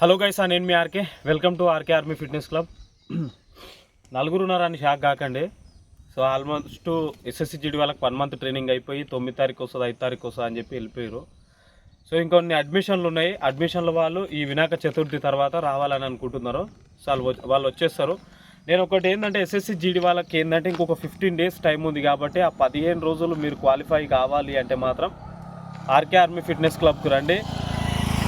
Hello guys నేను మీ RK welcome to RK army fitness club నలుగురున్నారని shock కాకండి. So almost SSC GD వాళ్ళకి one month training అయిపోయి తొమ్మిది తారీఖు వస్తుంది ఐదు తారీఖు వస్తుంది అని చెప్పి వెళ్ళిపోయారు. సో ఇంకొన్ని అడ్మిషన్లు ఉన్నాయి. అడ్మిషన్ల వాళ్ళు ఈ వినాయక చతుర్థి తర్వాత రావాలని అనుకుంటున్నారు. సో వాళ్ళు వాళ్ళు వచ్చేస్తారు. నేను ఒకటి ఏంటంటే ఎస్ఎస్సి జీడి వాళ్ళకి ఏంటంటే ఇంకొక ఫిఫ్టీన్ డేస్ టైం ఉంది కాబట్టి ఆ పదిహేను రోజులు మీరు క్వాలిఫై కావాలి అంటే మాత్రం ఆర్కే ఆర్మీ ఫిట్నెస్ క్లబ్కి రండి.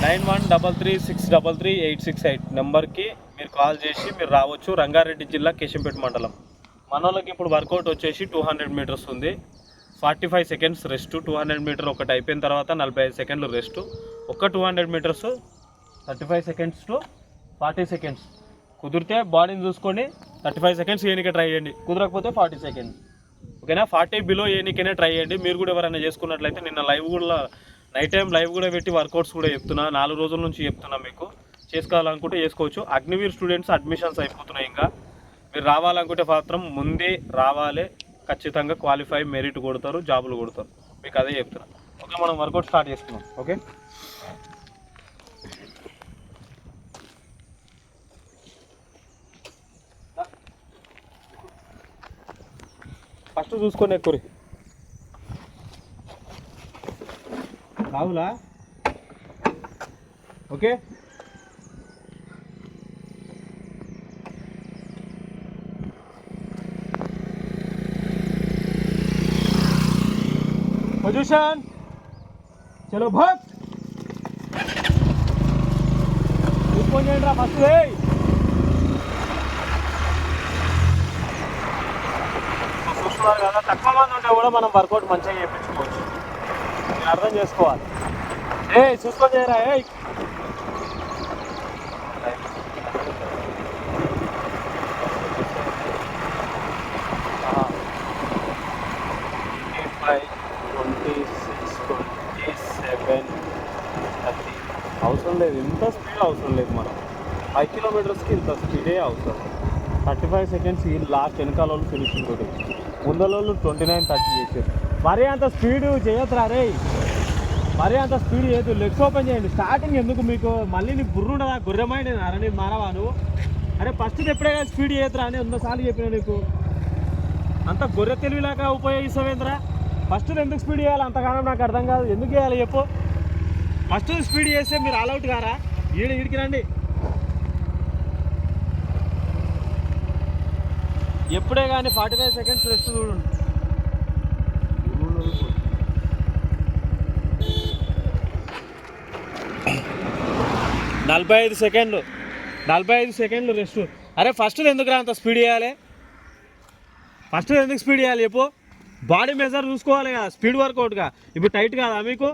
Nine one double three six double three eight six eight నెంబర్కి మీరు కాల్ చేసి మీరు రావచ్చు. రంగారెడ్డి జిల్లా కేశంపేట మండలం. మన ఇప్పుడు వర్కౌట్ వచ్చేసి టూ హండ్రెడ్ మీటర్స్ ఉంది. Forty five seconds rest two hundred meter ఒకటి అయిపోయిన తర్వాత నలభై ఐదు సెకండ్లు రెస్ట్. ఒక్క two hundred meters thirty five seconds to forty seconds. కుదిరితే బాడీని చూసుకొని థర్టీ ఫైవ్ సెకండ్స్ ఏనికే ట్రై చేయండి. కుదరకపోతే ఫార్టీ సెకండ్స్. ఓకేనా? ఫార్టీ బిలో ఏనికైనా ట్రై చేయండి. మీరు కూడా ఎవరైనా చేసుకున్నట్లయితే నిన్న లైవ్ కూడా నైట్ టైం లైవ్ కూడా పెట్టి వర్కౌట్స్ కూడా చెప్తున్నా. నాలుగు రోజుల నుంచి చెప్తున్నా మీకు. చేసుకోవాలనుకుంటే చేసుకోవచ్చు. అగ్నివీర్ స్టూడెంట్స్ అడ్మిషన్స్ అయిపోతున్నాయి ఇంకా. మీరు రావాలనుకుంటే మాత్రం ముందే రావాలి. ఖచ్చితంగా క్వాలిఫై మెరిట్ కొడతారు జాబులు కొడతారు. మీకు అదే చెప్తున్నా. ఓకే మనం వర్కౌట్ స్టార్ట్ చేసుకున్నాం ఓకే? ఫస్ట్ చూసుకొని ఎక్కువ రాహులా ఓకే పొజిషన్ చలో భక్ చూసుకొని చేయండి రా ఫస్ట్ చూస్తున్నారు కదా తక్కువ మంది ఉంటే కూడా మనం వర్కౌట్ మంచిగా చేయించుకోవచ్చు మీరు అర్థం చేసుకోవాలి. ఏ చూసుకొని చేయరా ఏ ట్వంటీ సిక్స్ ట్వంటీ సెవెన్ అవసరం లేదు ఇంత స్పీడ్ అవసరం లేదు మనం ఫైవ్ కిలోమీటర్స్కి ఇంత స్పీడే అవసరం థర్టీ ఫైవ్ సెకండ్స్ ఈ లాస్ట్ వెనకాల వాళ్ళు ఫినిషింగ్ తోటి ముందల వాళ్ళు ట్వంటీ నైన్ థర్టీ చేసారు మరీ అంత స్పీడ్ చేయొద్దురా రే మరీ అంత స్పీడ్ చేయదు లెగ్స్ ఓపెన్ చేయండి. స్టార్టింగ్ ఎందుకు మీకు? మళ్ళీ నీకు బుర్రు ఉండదా? గుర్రమైంది అరే నేను మానవా నువ్వు అరే ఫస్ట్ ఎప్పుడే కానీ స్పీడ్ చేయదురా అని వందసార్లు చెప్పిన నీకు. అంత గొర్రె తెలివిలాగా ఉపయోగిస్తావేంద్రా? ఫస్ట్ ఎందుకు స్పీడ్ చేయాలి? అంతగానం నాకు అర్థం కాదు. ఎందుకు చేయాలి చెప్పు. ఫస్ట్ స్పీడ్ చేస్తే మీరు ఆల్అవుట్ కారా? ఈడ ఈడికి రండి. ఎప్పుడే కానీ ఫార్టీ ఫైవ్ సెకండ్స్ రెస్ట్ చూడండి నలభై ఐదు సెకండ్లు. నలభై ఐదు సెకండ్లు రెస్ట్ అరే ఫస్ట్ ఎందుకు అంత స్పీడ్ చేయాలి? ఫస్ట్ ఎందుకు స్పీడ్ చేయాలి చెప్పు. బాడీ మెజర్ చూసుకోవాలి కదా స్పీడ్ వర్కౌట్గా ఇప్పుడు టైట్ కాదా మీకు?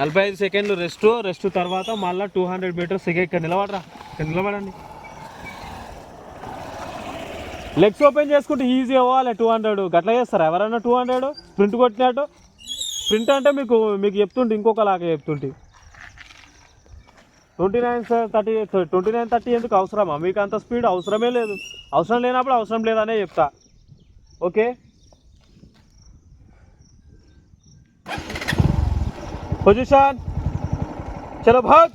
నలభై ఐదు సెకండ్లు రెస్ట్ రెస్ట్ తర్వాత మళ్ళీ టూ హండ్రెడ్ మీటర్స్ ఇక ఇక్కడ నిలబడరా. ఇక్కడ నిలబడండి. లెగ్స్ ఓపెన్ చేసుకుంటే ఈజీ అవ్వాలి టూ హండ్రెడ్ గట్లా చేస్తారా? ఎవరైనా టూ హండ్రెడ్ స్ప్రింట్ కొట్టినట్టు? స్ప్రింట్ అంటే మీకు మీకు చెప్తుంటే ఇంకొకలాగా చెప్తుంటే twenty nine thirty twenty nine thirty ఎందుకు అవసరమా? మీకు అంత స్పీడ్ అవసరమే లేదు. అవసరం లేనప్పుడు అవసరం లేదనే చెప్తా. ఓకే? పొజిషన్ చలో భాగ్.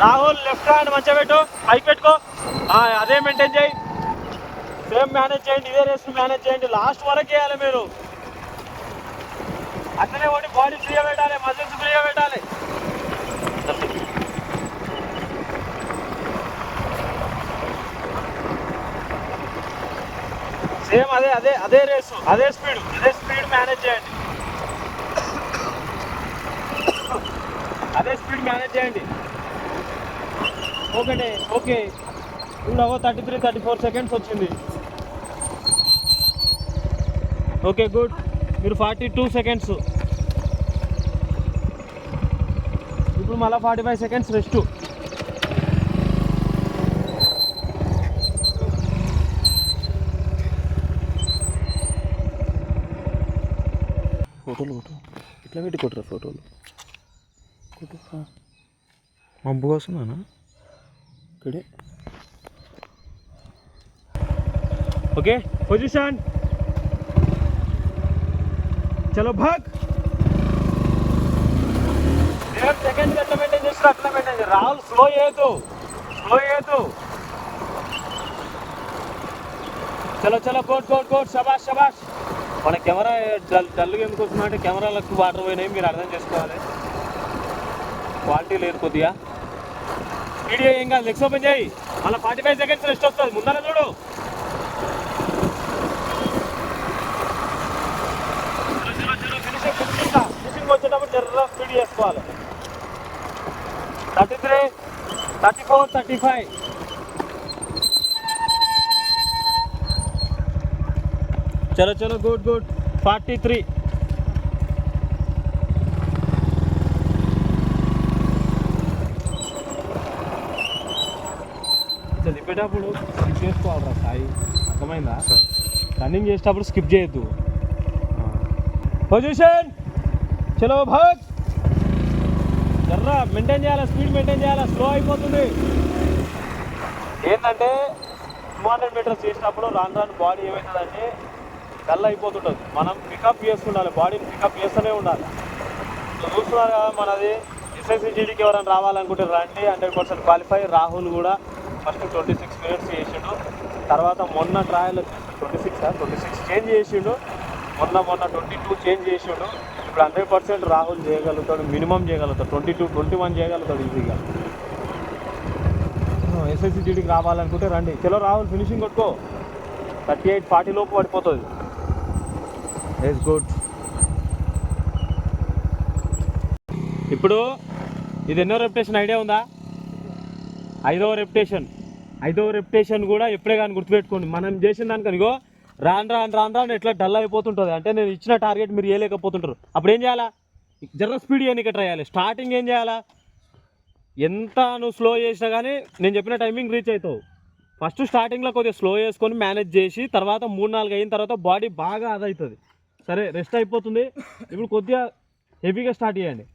రాహుల్ లెఫ్ట్ హ్యాండ్ మంచిగా పెట్టు పైకి పెట్టుకో. ఆ, అదే మెయింటైన్ చేయి. సేమ్ మేనేజ్ చేయండి? ఇదే రేస్ మేనేజ్ చేయండి. లాస్ట్ వరకు చేయాలి మీరు. అట్లనే ఒకటి బాడీ ఫ్రీగా పెట్టాలి మజిల్స్ ఫ్రీగా పెట్టాలి. సేమ్ అదే అదే అదే రేసు అదే స్పీడ్ అదే స్పీడ్ మేనేజ్ చేయండి. అదే స్పీడ్ మేనేజ్ చేయండి. ఓకే ఓకే ఇప్పుడు అవో thirty three thirty four seconds వచ్చింది. Okay good. మీరు ఫార్టీ టూ సెకండ్స్. ఇప్పుడు మళ్ళీ ఫార్టీ ఫైవ్ సెకండ్స్ రెస్ట్ ఫోటోలు ఫోటో ఇట్లా పెట్టి కొట్టరా ఫోటోలు. కొట్టు మబ్బు వస్తున్నానా ఇక్కడే. ఓకే పొజిషన్ చలో భాగ్ సెకండ్ ఎట్లా మెయింటైన్ చేస్తారు అట్లా మెయింటైన్ రాహుల్ స్లో చేయొద్దు. స్లో చేయొద్దు. చలో చలో కోట్ కోట్ కోట్. శబాష్ శబాష్ మన కెమెరా డల్ డల్గా ఎందుకు వస్తుందంటే కెమెరాలకు వాటర్ పోయినాయి మీరు అర్థం చేసుకోవాలి. క్వాలిటీ లేదు కొద్దిగా. వీడియో ఏం కాదు లెగ్స్ ఓపెన్ చేయి. మళ్ళీ ఫార్టీ ఫైవ్ సెకండ్స్ రెస్ట్ వస్తుంది. ముందర చూడు ఫినిషింగ్ వచ్చేటప్పుడు జర్ర స్పీడ్ చేసుకోవాలి thirty three thirty four thirty five చలో చలో గుడ్ గుడ్ ఫార్టీ త్రీ ఇట్లా తిప్పేటప్పుడు స్కిప్ చేసుకోవాలరా సాయి అర్థమైందా రన్నింగ్ చేసేటప్పుడు స్కిప్ చేయొద్దు పొజిషన్ చలో భాగ్ జర్రా మెయింటైన్ చేయాలా స్పీడ్ మెయింటైన్ చేయాలా స్లో అయిపోతుంది. ఏంటంటే టూ హండ్రెడ్ మీటర్స్ చేసినప్పుడు రాను రాను బాడీ ఏమవుతుందంటే డల్ అయిపోతుంటుంది. మనం పికప్ చేసుకుండాలి బాడీని పికప్ చేస్తూనే ఉండాలి. చూస్తున్నారు కదా మనది ఎస్ఎస్సిజీడీకి ఎవరైనా రావాలనుకుంటే రండి హండ్రెడ్ పర్సెంట్ క్వాలిఫై రాహుల్ కూడా ఫస్ట్ ట్వంటీ సిక్స్ మినిట్స్ చేసిండు. తర్వాత మొన్న trial twenty six twenty six change చేసిండు. మొన్న మొన్న ట్వంటీ టూ చేంజ్ చేసిండు. ఇప్పుడు హండ్రెడ్ పర్సెంట్ రాహుల్ చేయగలుగుతాడు మినిమం చేయగలుగుతాడు. ట్వంటీ టూ ట్వంటీ వన్ చేయగలుగుతాడు ఈజీగా. ఎస్ఎస్సి జీడీకి రావాలనుకుంటే రండి. చలో రాహుల్ ఫినిషింగ్ కొట్టుకో. థర్టీ ఎయిట్ ఫార్టీ లోపు పడిపోతుంది. ఇట్స్ గుడ్ ఇప్పుడు ఇది ఎన్నో రెప్యుటేషన్ ఐడియా ఉందా? ఐదవ రెప్యుటేషన్ ఐదవ రెప్యుటేషన్ కూడా ఎప్పుడే కానీ గుర్తుపెట్టుకోండి. మనం చేసిన దానికనిగో రాను రాను రాను రాను ఎట్లా డల్ అయిపోతుంటుంది. అంటే నేను ఇచ్చిన టార్గెట్ మీరు వేయలేకపోతుంటారు. అప్పుడు ఏం చేయాలా? జర్ర స్పీడ్ చేయడానికి ట్రై చేయాలి. స్టార్టింగ్ ఏం చేయాలా? ఎంత నువ్వు స్లో చేసినా కానీ నేను చెప్పిన టైమింగ్ రీచ్ అవుతావు ఫస్ట్ స్టార్టింగ్లో కొద్దిగా స్లో చేసుకొని మేనేజ్ చేసి తర్వాత మూడు నాలుగు అయిన తర్వాత బాడీ బాగా అదవుతుంది సరే రెస్ట్ అయిపోతుంది. ఇప్పుడు కొద్దిగా హెవీగా స్టార్ట్ చేయండి.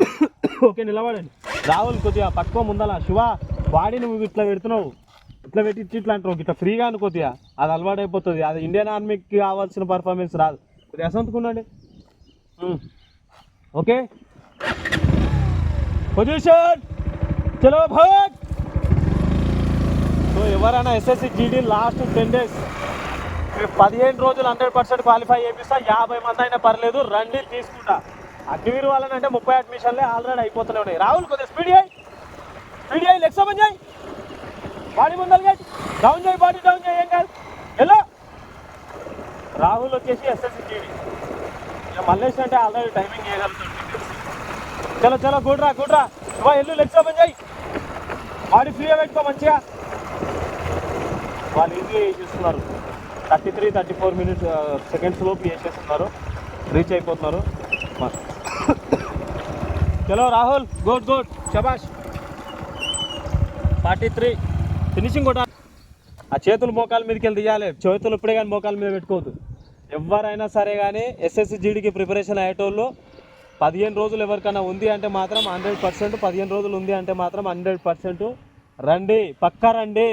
ఓకే నిలబడండి. రాహుల్ కొద్దిగా పట్టుకో ముందల. శివ బాడీ నువ్వు ఇట్లా పెడుతున్నావు. ఇట్లా పెట్టి ఇచ్చి ఇట్లా అంటారు ఇట్లా ఫ్రీగా అను కొద్దిగా అది అలవాటు అయిపోతుంది అది ఇండియన్ ఆర్మీకి కావాల్సిన పర్ఫార్మెన్స్ రాదు. కొద్దిగా అసంతుకుండండి ఓకే? పొజిషన్ చలో భాగ్ సో ఎవరైనా SSC GD last ten days పదిహేను రోజులు హండ్రెడ్ పర్సెంట్ క్వాలిఫై చేపిస్తా. యాభై మంది అయినా పర్లేదు రండి తీసుకుంటా. అగ్నివీర్ వాళ్ళని అంటే ముప్పై అడ్మిషన్లే ఆల్రెడీ అయిపోతూనే ఉన్నాయి. రాహుల్ కొద్దిగా స్పీడ్ అయ్యి స్పీడ్ అయ్యి లెక్స్ చేయి. బాడీ ముందలు గట్టి. డౌన్ చేయి బాడీ డౌన్ చేయి ఏం కాదు. ఎలా? రాహుల్ వచ్చేసి ఎస్ఎస్సి టీవీ ఇక మల్లేష్ అంటే ఆల్రెడీ టైమింగ్ చేయగలుగుతుంది చలో చలో గుడ్రా గుడ్రా శివ ఎల్లు లెగ్స్ ఓపెన్ చేయి. బాడీ ఫ్రీగా పెట్టుకో మంచిగా. వాళ్ళు ఈజీగా చేసేస్తున్నారు. Thirty three thirty four minutes seconds లోపు చేసేస్తున్నారు. రీచ్ అయిపోతున్నారు. చలో రాహుల్ గుడ్ గుడ్ శబాష్ ఫార్టీ త్రీ ఫినిషింగ్ కూడా ఆ చేతులు మోకాల మీదకి వెళ్ళి తీయాలి. చేతులు ఇప్పుడే కానీ మోకాల మీద పెట్టుకోవద్దు. ఎవరైనా సరే కానీ ఎస్ఎస్సి జీడీకి ప్రిపరేషన్ అయ్యేటోళ్ళు పదిహేను రోజులు ఎవరికైనా ఉంది అంటే మాత్రం హండ్రెడ్ పర్సెంట్ పదిహేను రోజులు ఉంది అంటే మాత్రం హండ్రెడ్ పర్సెంట్ రండి పక్కా రండి.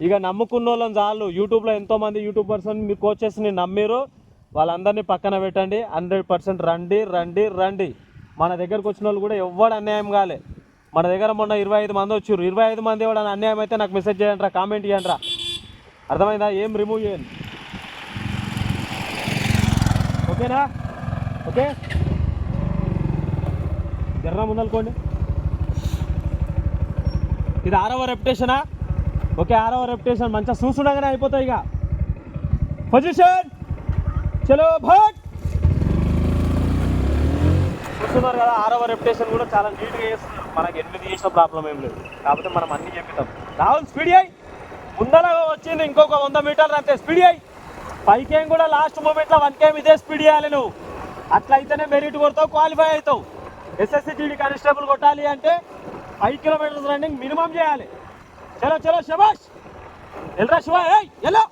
ఇక నమ్ముకున్న వాళ్ళని చాలు యూట్యూబ్లో ఎంతోమంది యూట్యూబర్స్ మీ కోచెస్ని నమ్మిరు. వాళ్ళందరినీ పక్కన పెట్టండి. హండ్రెడ్ పర్సెంట్ రండి రండి రండి. మన దగ్గరకు వచ్చిన వాళ్ళు కూడా ఎవడు అన్యాయం కాలే. మన దగ్గర మొన్న ఇరవై ఐదు మంది వచ్చారు ఇరవై ఐదు మంది ఎవడన్నా అన్యాయం అయితే నాకు మెసేజ్ చేయండి రా కామెంట్ చేయండి రా అర్థమైందా? ఏం రిమూవ్ చేయండి ఓకేనా? ఓకే? జర్రా ముందనుకోండి ఇది ఆరవ రెప్యుటేషనా ఓకే ఆరవ రెప్యుటేషన్ మంచిగా చూస్తుండగానే అయిపోతాయి ఇక. పొజిషన్ చలో భట్! చూస్తున్నారు కదా ఆరవ రెప్యుటేషన్ కూడా చాలా నీట్గా చేస్తున్నారు. మనకి ఎనిమిది చేసిన ప్రాబ్లం ఏం లేదు. కాకపోతే మనం అన్ని చెప్తాం రాహుల్ స్పీడ్ అయ్యి. ముందర వచ్చింది ఇంకొక వంద మీటర్లు అంతే. స్పీడ్ అయ్యి. పైకేం కూడా లాస్ట్ మూమెంట్లో వన్ కేమ్ ఇదే స్పీడ్ చేయాలి నువ్వు. అట్లయితేనే మెరిట్ కొడతావు క్వాలిఫై అవుతావు. ఎస్ఎస్సి జీడీ కానిస్టేబుల్ కొట్టాలి అంటే ఫైవ్ కిలోమీటర్స్ రన్నింగ్ మినిమం చేయాలి. చలో చలో శభాష్. ఎల్రా శివ ఎలా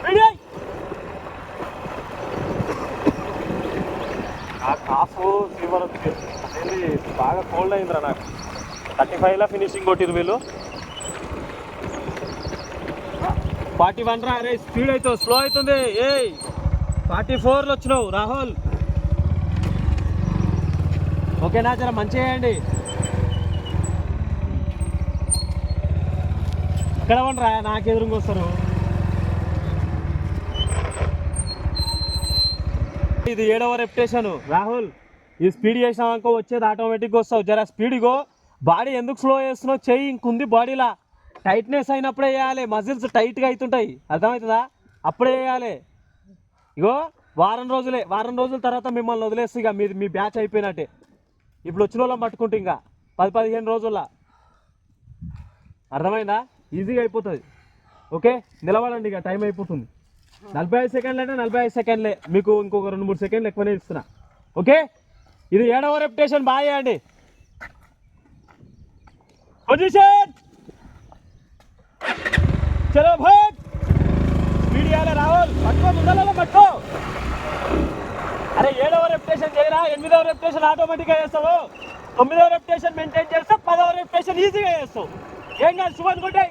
స్పీడ్ అయ్యి. ఆ కాఫ్ ఫీవర్ అదేంటి బాగా కోల్డ్ అయిందిరా నాకు. థర్టీ ఫైవ్లో ఫినిషింగ్ కొట్టిరు వీళ్ళు. ఫార్టీ వన్ రా అరే స్పీడ్ అవుతుంది స్లో అవుతుంది ఏయ్ ఫార్టీ ఫోర్లో వచ్చినావు రాహుల్. ఓకేనా జర మంచిగా చేయండి. ఇక్కడ ఉండరా నాకు ఎదురుకొస్తారు ఇది ఏడవ రెప్టేషన్ రాహుల్ ఈ స్పీడ్ చేసినామనుకో వచ్చేది ఆటోమేటిక్గా వస్తావు. జర స్పీడ్గో బాడీ ఎందుకు స్లో చేస్తున్నావు? చెయ్యి ఇంకుంది బాడీలా టైట్నెస్ అయినప్పుడే వేయాలి మజిల్స్ టైట్గా అవుతుంటాయి అర్థమవుతుందా? అప్పుడే వేయాలి ఇగో వారం రోజులే. వారం రోజుల తర్వాత మిమ్మల్ని వదిలేస్తే ఇక మీ మీ బ్యాచ్ అయిపోయినట్టే. ఇప్పుడు వచ్చిన వాళ్ళం పట్టుకుంటే ఇంకా పది పదిహేను రోజుల్లో. అర్థమైందా? ఈజీగా అయిపోతుంది. ఓకే నిలబడండి ఇక టైం అయిపోతుంది. నలభై ఐదు సెకండ్లు అంటే నలభై ఐదు సెకండ్లే. మీకు ఇంకొక రెండు మూడు సెకండ్లు ఎక్కువనే ఇస్తున్నా. ఓకే? ఇది ఏడవ రెప్యుటేషన్ బాగా చేయండి. పొజిషన్ చలో భట్! మీడియాలో రావాలి రాహుల్ పట్టుకో ముందలలో పట్టుకో! అరే ఏడవ రెప్యుటేషన్ చేయరా? ఎనిమిదవ రెప్యుటేషన్ ఆటోమేటిక్గా చేస్తావు. తొమ్మిదవ రెప్యుటేషన్ మెయింటైన్ చేస్తావు. పదవ రెప్యుటేషన్ ఈజీగా చేస్తావు. ఏం కాదు శుభ అనుకుంటాయి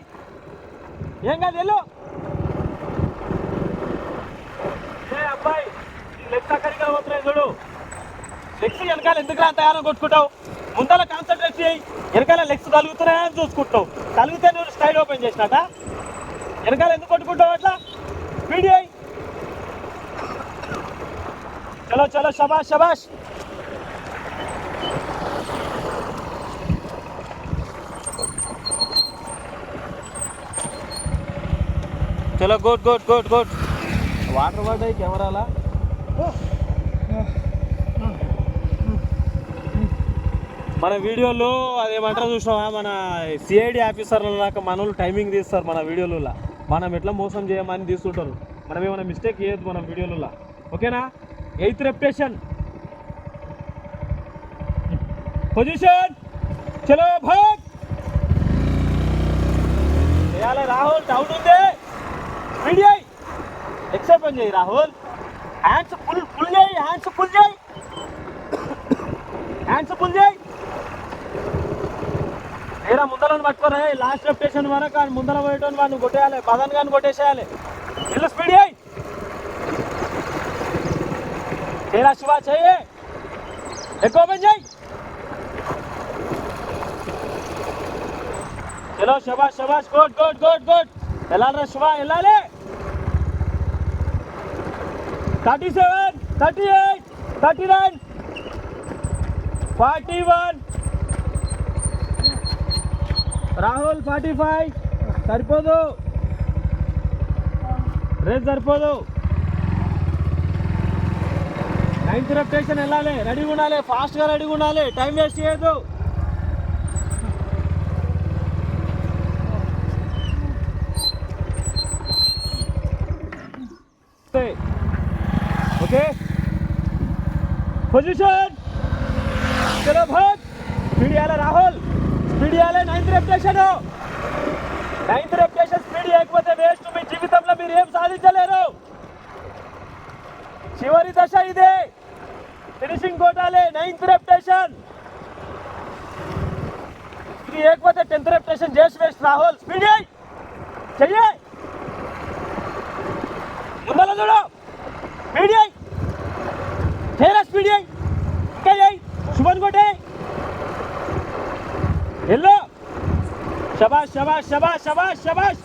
ఏం కాదు వెళ్ళు ఏ అబ్బాయి లెఫ్ట్ అక్కడికి పోతున్నాయి చూడు. లెగ్స్ వెనకాల ఎందుకు అంత కాలం కొట్టుకుంటావు? ముందర కాన్సన్ట్రేట్ చేయి. వెనకాల లెగ్స్ తలుగుతున్నాయని చూసుకుంటావు. తలిగితే నువ్వు స్టైల్ ఓపెన్ చేసినట వెనకాల ఎందుకు కొట్టుకుంటావు అట్లా? వీడియో చలో చలో శబాష్ శబాష్ చలో good good good good water పడ్డాయి కెమెరాలా. మన వీడియోలో అదేమంటారు చూసినావా? మన సిఐడి ఆఫీసర్ల దాకా మన టైమింగ్ తీస్తారు మన వీడియోలలో. మనం ఎట్లా మోసం చేయమని తీస్తుంటారు. మనం ఏమైనా మిస్టేక్ చేయొద్దు మన వీడియోలలో. ఓకేనా? ఎయిత్ రెప్యుటేషన్ పొజిషన్ చలో భాగ్ చేయాలి రాహుల్ డౌన్ ఉంది. స్పీడ్ చేయి పని చేయి రాహుల్. హ్యాండ్స్ ఫుల్ ఫుల్ చేయి హ్యాండ్స్ ఫుల్ చేయి హ్యాండ్స్ ఫుల్ చేయి ఏరా ముందరని పట్టుకోరా లాస్ట్ రెప్యుటేషన్ వరకు కానీ ముందర పోయేటోని వాడిని కొట్టేయాలి బదన్ కానీ కొట్టేసేయాలి. ఇల్లు స్పీడ్ చేయి చేయరా శివ చేయి ఎక్కువ ఓపెన్ చేయి. చలో శబాష్ శబాష్ గుడ్ గుడ్ గుడ్ గుడ్ వెళ్ళాలరా శివ వెళ్ళాలి. Thirty seven thirty eight thirty nine forty one Rahul forty five సరిపోదు. రేపు సరిపోదు. నైన్త్ రెప్టేషన్ వెళ్ళాలి రెడీగా ఉండాలి ఫాస్ట్గా రెడీగా ఉండాలి టైం వేస్ట్ చేయొద్దు. ఓకే పొజిషన్ చలో భట్ స్పీడ్ ఇవ్వాలి రాహుల్ స్పీడ్ ఇవ్వాలి ninth reputation ninth reputation speed చేయకపోతే వేస్ట్ మీ జీవితంలో మీరు ఏం సాధించలేరు చివరి దశ ఇదే ఫినిషింగ్ కొట్టాలి నైన్త్ రెప్యుటేషన్ ఇది లేకపోతే టెన్త్ రెప్యుటేషన్ చేసి వేస్ట్ రాహుల్ స్పీడ్ చేయి చెయ్యి ముందర చూడు స్పీడ్ చేయి ठेरा स्पीड येईल. काय येईल? शुभन गोटे. हेलो शबाश शबाश शबाश शबाश शबाश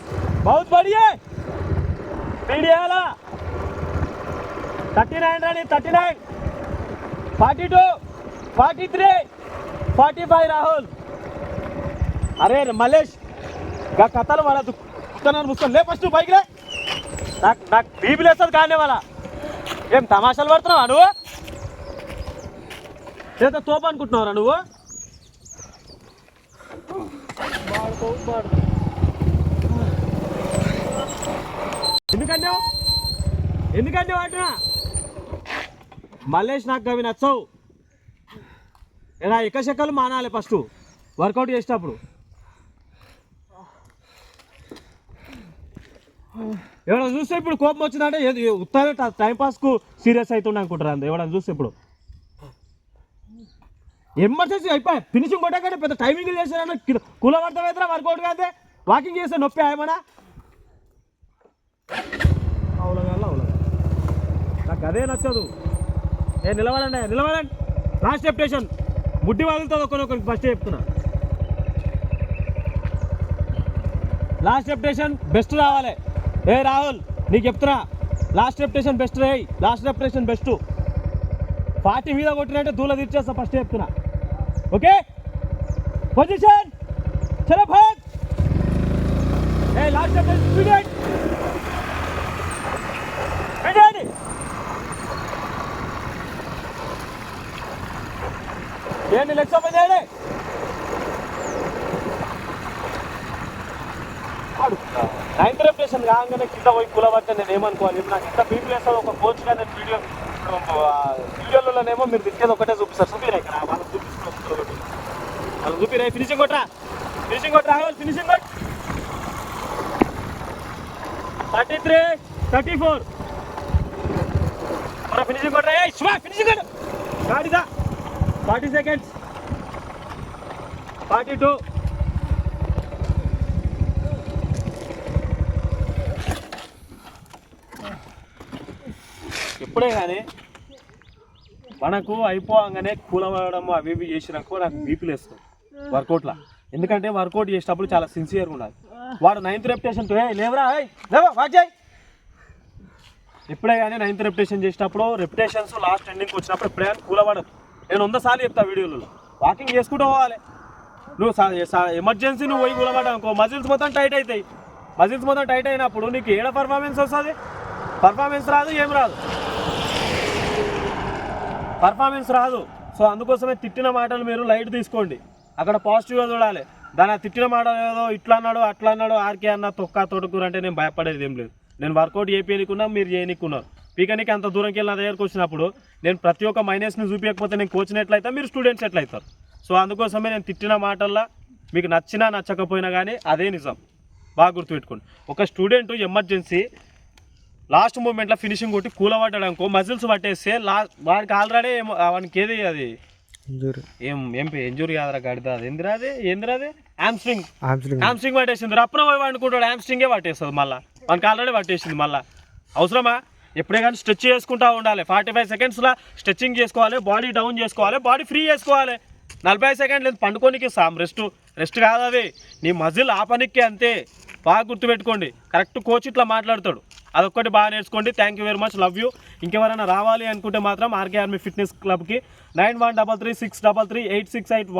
बहुत बढिया. स्पीड यायला थर्टी नाईन राणी thirty nine forty two forty three forty five Rahul. अरे मलेश. का कथाला मला तू कुठं मुस्कन लय पस्तू बाईक रे. नाक नाक बी बिलेसत गाणे मला. एम तमाशाला वरतो ना లేదా తోపు అనుకుంటున్నావురా నువ్వు? ఎందుకంటే ఎందుకంటే అంటున్నా? మల్లేష్ నాకు అవి నచ్చవు. ఇలా ఎక్కశెక్కలు మానాలి ఫస్ట్ వర్కౌట్ చేసేటప్పుడు. ఎవడన్నా చూస్తే ఇప్పుడు కోపం వచ్చిందంటే ఏది- ఉత్తానే సీరియస్ అవుతుండే అనుకుంటారు అంత. ఎవడన్నా చూస్తే ఇప్పుడు. ఎమర్జెన్సీ అయిపోయి ఫినిషింగ్ కొట్టకంటే పెద్ద టైమింగ్ చేశారన్న కూల అయితే వర్కౌట్ కాదే? వాకింగ్ చేస్తే నొప్పి ఆయమనా అవులగల్లా అవులగా నాకు అదే నచ్చదు. ఏ నిలవాలండి నిలవాలండి లాస్ట్ స్టెప్ స్టేషన్ ముడ్డి వదులుతుంది ఒకరికొకరికి ఫస్ట్ చెప్తున్నా. లాస్ట్ స్టెప్ స్టేషన్ బెస్ట్ రావాలి. ఏ రాహుల్ నీకు చెప్తున్నా. లాస్ట్ స్టెప్ స్టేషన్ బెస్ట్ రే last step station best party మీద కొట్టినట్టే దూల తీర్చేస్తా ఫస్ట్ చెప్తున్నా. ఓకే పొజిషన్ చలో భాగ్ ఏ లాస్ట్ స్టెప్ స్పీడ్ పెట్టండి ఏంటి లెక్స్ ఓపెన్ చేయండి నైన్త్ రెప్యుటేషన్ కాగానే కింద పోయి కూలబట్టే నేను ఏమనుకోవాలి ఇప్పుడు నాకు ఇంత బీపీ వేస్తుంది ఒక కోచ్గా నేను వీడియో వీడియోలలోనేమో మీరు తిట్టేది ఒకటే చూపిస్తారు చూపిరా ఇక్కడ వాళ్ళకి చూపిస్తున్నారు వాళ్ళు ఊపి రే ఫినిషింగ్ కొట్రా ఫినిషింగ్ కొట్టరా ఫినిషింగ్ కొట్. థర్టీ త్రీ థర్టీ ఫోర్ మన ఫినిషింగ్ కొట్రా. ఏ శివ ఫినిషింగ్ కొట్ గాడిదా ఫార్టీ సెకండ్స్ ఫార్టీ టూ ఇప్పుడే కానీ మనకు అయిపోగానే కూలవడం అవి ఇవి చేసినాకో నాకు బీపీలు వేస్తుంది వర్కౌట్లో? ఎందుకంటే వర్కౌట్ చేసేటప్పుడు చాలా సిన్సియర్గా ఉండాలి. వాడు నైన్త్ రెప్యుటేషన్ లేవరా లేవా వాక్ చేయి. ఎప్పుడే కానీ నైన్త్ రెప్యుటేషన్ చేసేటప్పుడు రెప్యుటేషన్స్ లాస్ట్ ఎండింగ్కి వచ్చినప్పుడు ఎప్పుడే కానీ కూలబడదు. నేను వందసార్లు చెప్తా వీడియోలలో వాకింగ్ చేసుకుంటూ పోవాలి. నువ్వు ఎమర్జెన్సీ నువ్వు పోయి కూలబడ్డావు అనుకో మజిల్స్ మొత్తం టైట్ అవుతాయి మజిల్స్ మొత్తం టైట్ అయినప్పుడు నీకు ఏడ పర్ఫార్మెన్స్ వస్తుంది? పర్ఫార్మెన్స్ రాదు ఏం రాదు? పర్ఫార్మెన్స్ రాదు. సో అందుకోసమే తిట్టిన మాటలు మీరు లైట్ తీసుకోండి. అక్కడ పాజిటివ్గా చూడాలి. దాని ఆ తిట్టిన మాట ఏదో ఇట్లా అన్నాడు అట్లా అన్నాడు ఆర్కే అన్న తొక్క తోటకూర అంటే నేను భయపడేది ఏం లేదు. నేను వర్కౌట్ చేయనీకున్నా మీరు చేయనీకున్నారు పీకనికి అంత దూరంకి వెళ్ళి నా దగ్గరకు వచ్చినప్పుడు నేను ప్రతి ఒక్క మైనస్ని చూపించకపోతే నేను కోచినట్లయితే మీరు స్టూడెంట్స్ ఎట్లయితారు? సో అందుకోసమే నేను తిట్టిన మాటల్లో మీకు నచ్చినా నచ్చకపోయినా కానీ అదే నిజం. బాగా గుర్తుపెట్టుకోండి. ఒక స్టూడెంట్ ఎమర్జెన్సీ లాస్ట్ మూమెంట్లో ఫినిషింగ్ కొట్టి కూలబడ్డాడు అనుకో మజిల్స్ పట్టేస్తే లాస్ట్ వాడికి ఆల్రెడీ ఏమో వానికి ఏది అది? ఏం ఏం ఎంజూరీ కాదురా గడిద. అది ఎందురా అది? ఎందురా అది? హ్యామ్స్ట్రింగ్ హ్యామ్స్ట్రింగ్ పట్టేసింది. రప్పున పోయి అనుకుంటాడు హ్యామ్స్ట్రింగే పట్టేస్తుంది మళ్ళీ. మనకి ఆల్రెడీ పట్టేసింది మళ్ళీ. అవసరమా? ఎప్పుడే కానీ స్ట్రెచ్ చేసుకుంటా ఉండాలి. ఫార్టీ ఫైవ్ సెకండ్స్లో స్ట్రెచ్చింగ్ చేసుకోవాలి. బాడీ డౌన్ చేసుకోవాలి. బాడీ ఫ్రీ చేసుకోవాలి. నలభై సెకండ్లు లేదు. పండుకోనికి సాం రెస్ట్ రెస్ట్ కాదు అది. నీ మజిల్ ఆపనికి అంతే. బాగా గుర్తుపెట్టుకోండి. కరెక్ట్ కోచ్ ఇట్లా మాట్లాడతాడు. అదొక్కటి బాగా నేర్చుకోండి. Thank you very much love you ఇంకెవరైనా రావాలి అనుకుంటే మాత్రం ఆర్కే ఆర్మీ ఫిట్నెస్ క్లబ్కి nine one double three six double three eight six eight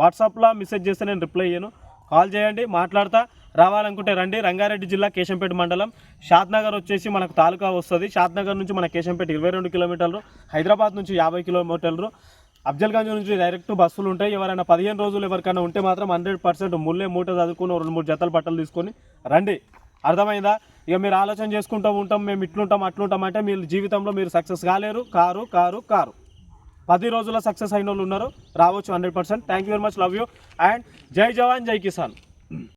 వాట్సాప్లో మెసేజ్ చేస్తే నేను రిప్లై అయ్యాను కాల్ చేయండి మాట్లాడతా. రావాలనుకుంటే రండి. రంగారెడ్డి జిల్లా కేశంపేట మండలం. షాద్నగర్ వచ్చేసి మనకు తాలూకా వస్తుంది. షాద్నగర్ నుంచి మన కేశంపేట ఇరవై రెండు కిలోమీటర్లు. హైదరాబాద్ నుంచి యాభై కిలోమీటర్లు. అఫ్జల్గంజ్ నుంచి డైరెక్ట్ బస్సులు ఉంటాయి. ఎవరైనా పదిహేను రోజులు ఎవరికైనా ఉంటే మాత్రం హండ్రెడ్ పర్సెంట్ ముల్లే మూట చదువుకుని రెండు మూడు జతలు బట్టలు తీసుకొని రండి. అర్థమైందా? ఇక మీరు ఆలోచన చేసుకుంటూ ఉంటాం మేము ఇట్లుంటాం అట్లుంటాం అంటే మీరు జీవితంలో మీరు సక్సెస్ కాలేరు. కారు కారు కారు. పది రోజుల సక్సెస్ అయిన వాళ్ళు ఉన్నారు. రావచ్చు hundred percent. Thank you very much love you and జై జవాన్ జై కిసాన్.